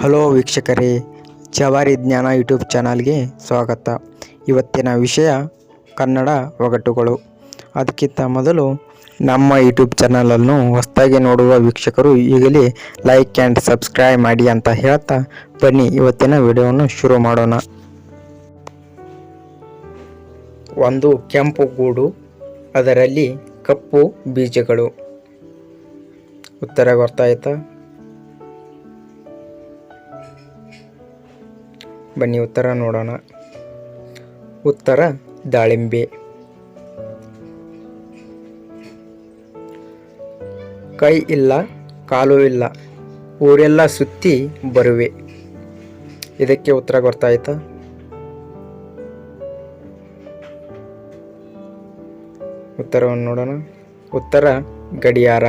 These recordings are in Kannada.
ಹಲೋ ವೀಕ್ಷಕರೇ, ಜವಾರಿ ಜ್ಞಾನ ಯೂಟ್ಯೂಬ್ ಚಾನಲ್ಗೆ ಸ್ವಾಗತ. ಇವತ್ತಿನ ವಿಷಯ ಕನ್ನಡ ಒಗಟುಗಳು. ಅದಕ್ಕಿಂತ ಮೊದಲು ನಮ್ಮ ಯೂಟ್ಯೂಬ್ ಚಾನಲನ್ನು ಹೊಸದಾಗಿ ನೋಡುವ ವೀಕ್ಷಕರು ಈಗಲೇ ಲೈಕ್ ಆ್ಯಂಡ್ ಸಬ್ಸ್ಕ್ರೈಬ್ ಮಾಡಿ ಅಂತ ಹೇಳ್ತಾ ಬನ್ನಿ, ಇವತ್ತಿನ ವಿಡಿಯೋವನ್ನು ಶುರು ಮಾಡೋಣ. ಒಂದು ಕೆಂಪು ಗೂಡು, ಅದರಲ್ಲಿ ಕಪ್ಪು ಬೀಜಗಳು. ಉತ್ತರ ಗೊತ್ತಾಯ್ತಾ ಬನ್ನಿ, ಉತ್ತರ ನೋಡೋಣ. ಉತ್ತರ, ದಾಳಿಂಬೆ. ಕೈ ಇಲ್ಲ, ಕಾಲು ಇಲ್ಲ, ಊರೆಲ್ಲ ಸುತ್ತಿ ಬರುವೆ. ಇದಕ್ಕೆ ಉತ್ತರ ಗೊತ್ತಾಯ್ತಾ ಉತ್ತರವನ್ನು ನೋಡೋಣ. ಉತ್ತರ, ಗಡಿಯಾರ.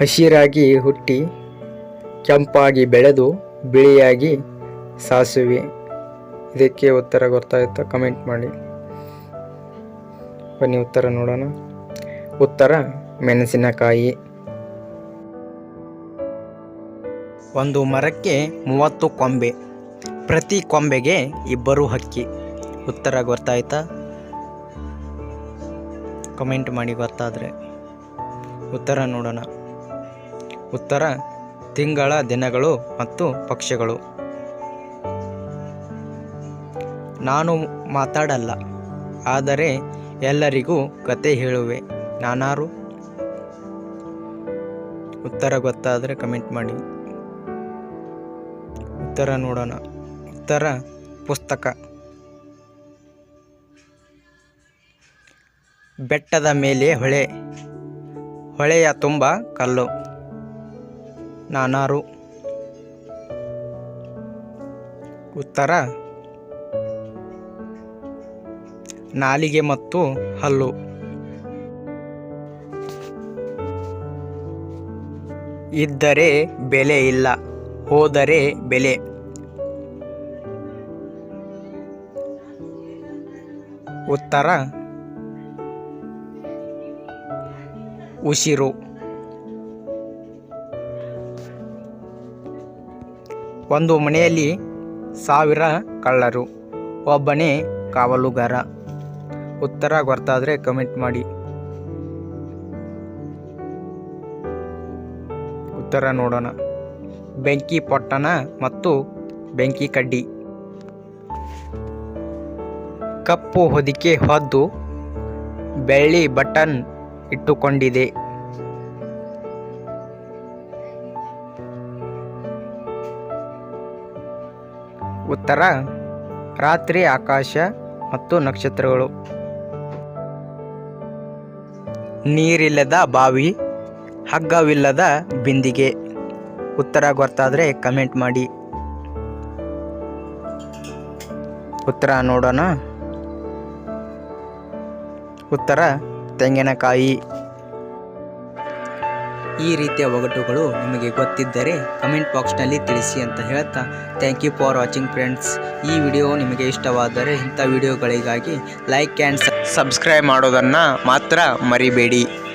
ಹಸಿರಾಗಿ ಹುಟ್ಟಿ ಕೆಂಪಾಗಿ ಬೆಳೆದು ಬಿಳಿಯಾಗಿ ಸಾಸುವೆ. ಇದಕ್ಕೆ ಉತ್ತರ ಗೊತ್ತಾಯ್ತಾ? ಕಮೆಂಟ್ ಮಾಡಿ. ಬನ್ನಿ, ಉತ್ತರ ನೋಡೋಣ. ಉತ್ತರ, ಮೆಣಸಿನಕಾಯಿ. ಒಂದು ಮರಕ್ಕೆ ಮೂವತ್ತು ಕೊಂಬೆ. ಪ್ರತಿ ಕೊಂಬೆಗೆ ಇಬ್ಬರು ಹಕ್ಕಿ. ಉತ್ತರ ಗೊತ್ತಾಯ್ತಾ? ಕಮೆಂಟ್ ಮಾಡಿ ಗೊತ್ತಾದರೆ. ಉತ್ತರ ನೋಡೋಣ. ಉತ್ತರ ತಿಂಗಳ ದಿನಗಳು ಮತ್ತು ಪಕ್ಷಗಳು. ನಾನು ಮಾತಾಡಲ್ಲ, ಆದರೆ ಎಲ್ಲರಿಗೂ ಕತೆ ಹೇಳುವೆ. ನಾನಾರು? ಉತ್ತರ ಗೊತ್ತಾದರೆ ಕಮೆಂಟ್ ಮಾಡಿ. ಉತ್ತರ ನೋಡೋಣ. ಉತ್ತರ ಪುಸ್ತಕ. ಬೆಟ್ಟದ ಮೇಲೆ ಹೊಳೆ. ಹೊಳೆಯ ತುಂಬ ಕಲ್ಲು. ನಾನಾರು. ಉತ್ತರ ನಾಲಿಗೆ ಮತ್ತು ಹಲ್ಲು. ಇದ್ದರೆ ಬೆಲೆ ಇಲ್ಲ ಹೋದರೆ ಬೆಲೆ. ಉತ್ತರ ಉಸಿರು. ಒಂದು ಮನೆಯಲ್ಲಿ ಸಾವಿರ ಕಳ್ಳರು, ಒಬ್ಬನೇ ಕಾವಲುಗಾರ. ಉತ್ತರ ಗೊತ್ತಾದರೆ ಕಮೆಂಟ್ ಮಾಡಿ. ಉತ್ತರ ನೋಡೋಣ. ಬೆಂಕಿ ಪೊಟ್ಟಣ ಮತ್ತು ಬೆಂಕಿ ಕಡ್ಡಿ. ಕಪ್ಪು ಹೊದಿಕೆ ಹೊದ್ದು ಬೆಳ್ಳಿ ಬಟನ್ ಇಟ್ಟುಕೊಂಡಿದೆ. ಉತ್ತರ, ರಾತ್ರಿ ಆಕಾಶ ಮತ್ತು ನಕ್ಷತ್ರಗಳು. ನೀರಿಲ್ಲದ ಬಾವಿ, ಹಗ್ಗವಿಲ್ಲದ ಬಿಂದಿಗೆ. ಉತ್ತರ ಗೊತ್ತಾದರೆ ಕಮೆಂಟ್ ಮಾಡಿ. ಉತ್ತರ ನೋಡೋಣ. ಉತ್ತರ, ತೆಂಗಿನಕಾಯಿ. ಈ ರೀತಿಯ ಒಗಟುಗಳು ನಿಮಗೆ ಗೊತ್ತಿದ್ದರೆ ಕಮೆಂಟ್ ಬಾಕ್ಸ್ನಲ್ಲಿ ತಿಳಿಸಿ ಅಂತ ಹೇಳ್ತಾ thank you for watching friends ಈ ವಿಡಿಯೋ ನಿಮಗೆ ಇಷ್ಟವಾದರೆ ಇಂಥ ವಿಡಿಯೋಗಳಿಗಾಗಿ ಲೈಕ್ ಆ್ಯಂಡ್ ಸಬ್ಸ್ಕ್ರೈಬ್ ಮಾಡೋದನ್ನು ಮಾತ್ರ ಮರಿಬೇಡಿ.